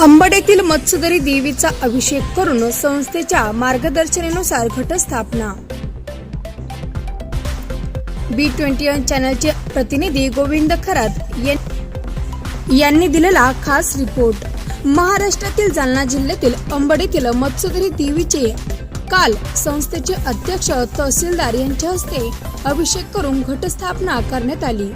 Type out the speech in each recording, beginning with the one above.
अंबडेतील मत्स्यदरी देवीचा अभिषेक करून संस्थेच्या मार्गदर्शनेनुसार घटस्थापना. बी ट्वेंटी वन चॅनलचे प्रतिनिधी गोविंद खरात यांनी दिलेला खास रिपोर्ट. महाराष्ट्रातील जालना जिल्ह्यातील अंबडेतील मत्स्यदरी देवीचे काल संस्थेचे अध्यक्ष तहसीलदार यांच्या हस्ते अभिषेक करून घटस्थापना करण्यात आली.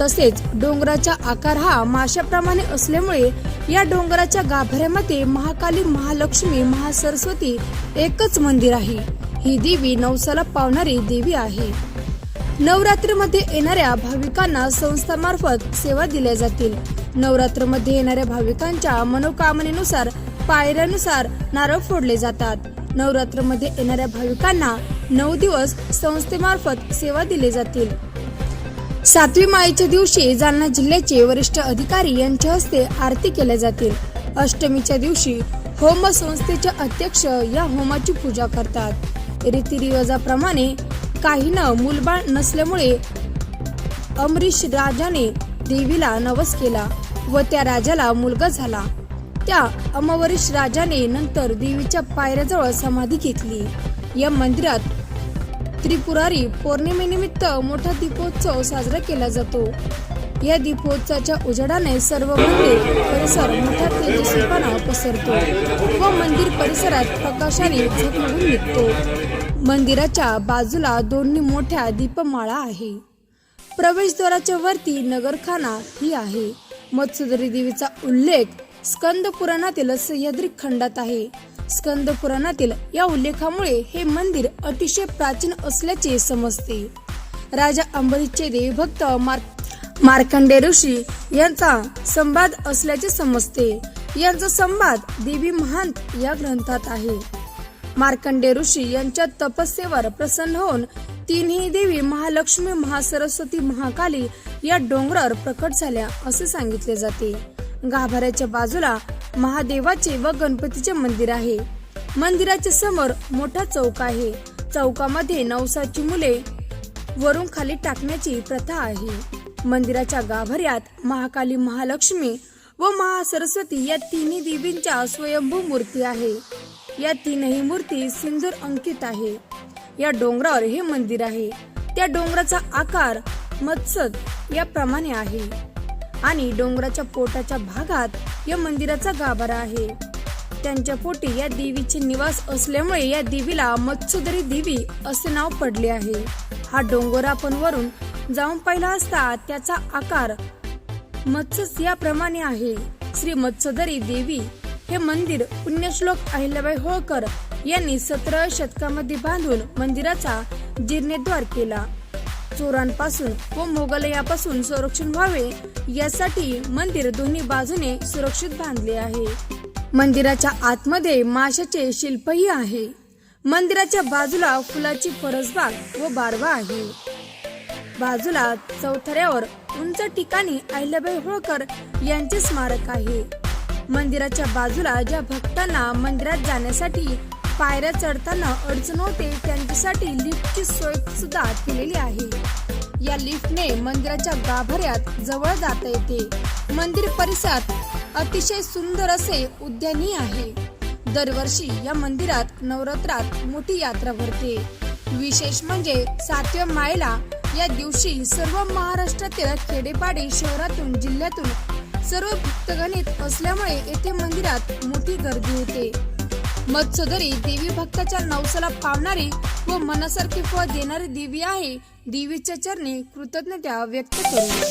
तसेच डोंगराचा आकार हा माशाप्रमाणे असल्यामुळे या डोंगराच्या गाभाऱ्यामध्ये महाकाली महालक्ष्मी महासरस्वती एकच मंदिर आहे. ही देवी नवसाला पावणारी देवी आहे. नवरात्रीमध्ये येणाऱ्या भाविकांना संस्थामार्फत सेवा दिल्या जातील. नवरात्रमध्ये येणाऱ्या भाविकांच्या मनोकामनेनुसार पायऱ्यानुसार नारळ फोडले जातात. नवरात्रमध्ये येणाऱ्या भाविकांना नऊ दिवस संस्थेमार्फत सेवा दिली जातील. सातवी माईच्या दिवशी जालना जिल्ह्याचे वरिष्ठ अधिकारी यांच्या हस्ते आरती केल्या जातील. अष्टमीच्या दिवशी होम संस्थेचे अध्यक्ष या होमाची पूजा करतात. रीतिरिवाजाप्रमाणे काहीनं मुलबाळ नसल्यामुळे अमरीश राजाने देवीला नवस केला व त्या राजाला मुलगा झाला. त्या अमवरीश राजाने नंतर देवीच्या पायऱ्याजवळ समाधी घेतली. या मंदिरात त्रिपुरारी पौर्णिमेनिमित्त मोठा दीपोत्सव साजरा केला जातो. या दीपोत्सवाच्या उजेडाने सर्व मंदिर परिसर मोठ्या तेजस्वीपणा पसरतो व मंदिर परिसरात प्रकाशाने झगमगून निघतो. मंदिराच्या बाजूला दोन्ही मोठ्या दीपमाळा आहे. प्रवेशद्वाराच्या वरती नगरखाना ही आहे. मत्स्यदरी देवीचा उल्लेख स्कंद पुराणातील सह्याद्री खंडात आहे. स्कंद पुराणातील या उल्लेखामुळे हे मंदिर अतिशय प्राचीन असल्याचे समजते. राजा अंबरीचे देवभक्त मार्क मार्कंडे ऋषी यांचा संवाद असल्याचे समजते. यांचा संवाद देवी महांत या ग्रंथात आहे. मार्कंडे ऋषी यांच्या तपस्येवर प्रसन्न होऊन तीनही देवी महालक्ष्मी महासरस्वती महाकाली या डोंगरावर प्रकट झाल्या असे सांगितले जाते. गाभाऱ्याच्या बाजूला महादेवाचे व गणपतीचे मंदिर आहे. मंदिराच्या समोर मोठा चौक आहे. चौकामध्ये नवसाची मुले वरून खाली टाकण्याची प्रथा आहे. मंदिराच्या गाभाऱ्यात महाकाली महालक्ष्मी व महासरस्वती या तिन्ही देवींच्या स्वयंभू मूर्ती आहे. या तीनही मूर्ती सिंदूर अंकित आहे. या डोंगरावर हे मंदिर आहे. त्या डोंगराचा आकार मत्सद याप्रमाणे आहे. आणि डोंगराच्या पोटाच्या भागात या मंदिराचा गाभारा आहे. त्यांच्या पोटी या देवीचे निवास असल्यामुळे या देवीला मत्स्यदरी देवी असे नाव पडले आहे. हा डोंगर आपण वरून जाऊन पाहिला असता त्याचा आकार मत्स्यस याप्रमाणे आहे. श्री मत्स्यदरी देवी हे मंदिर पुण्यश्लोक अहिल्याबाई होळकर यांनी सतरा शतकामध्ये बांधून मंदिराचा जीर्णोद्धार केला. चोरांपासून व मोगलयापासून संरक्षण व्हावे यासाठी मंदिर दोन्ही बाजूने सुरक्षित बांधले आहे. मंदिराच्या आतमध्ये माशाचे शिल्पही आहे. मंदिराच्या बाजूला फुलाची परसबाग व बारवा आहे. बाजूला चौथऱ्यावर उंच ठिकाणी अहिल्याबाई होळकर यांचे स्मारक आहे. मंदिराच्या बाजूला ज्या भक्तांना मंदिरात जाण्यासाठी पायऱ्या चढताना अडचण होते त्यांच्यासाठी लिफ्टची सोय सुद्धा केलेली आहे. या लिफ्टने मंदिराच्या गाभाऱ्यात जवळ जाता येते. मंदिर परिसरात अतिशय सुंदर असे उद्यानही आहे. दरवर्षी या मंदिरात नवरात्रात मोठी यात्रा भरते. विशेष म्हणजे सातव्या मायला या दिवशी सर्व महाराष्ट्रातील खेडेपाडी शहरातून जिल्ह्यातून सर्व भक्तगणित असल्यामुळे येथे मंदिरात मोठी गर्दी होते. मत्स्यदरी देवी भक्ताच्या नवसाला पावणारी व मनासारखी फळ देणारी देवी आहे. देवीच्या चरणी कृतज्ञता व्यक्त करू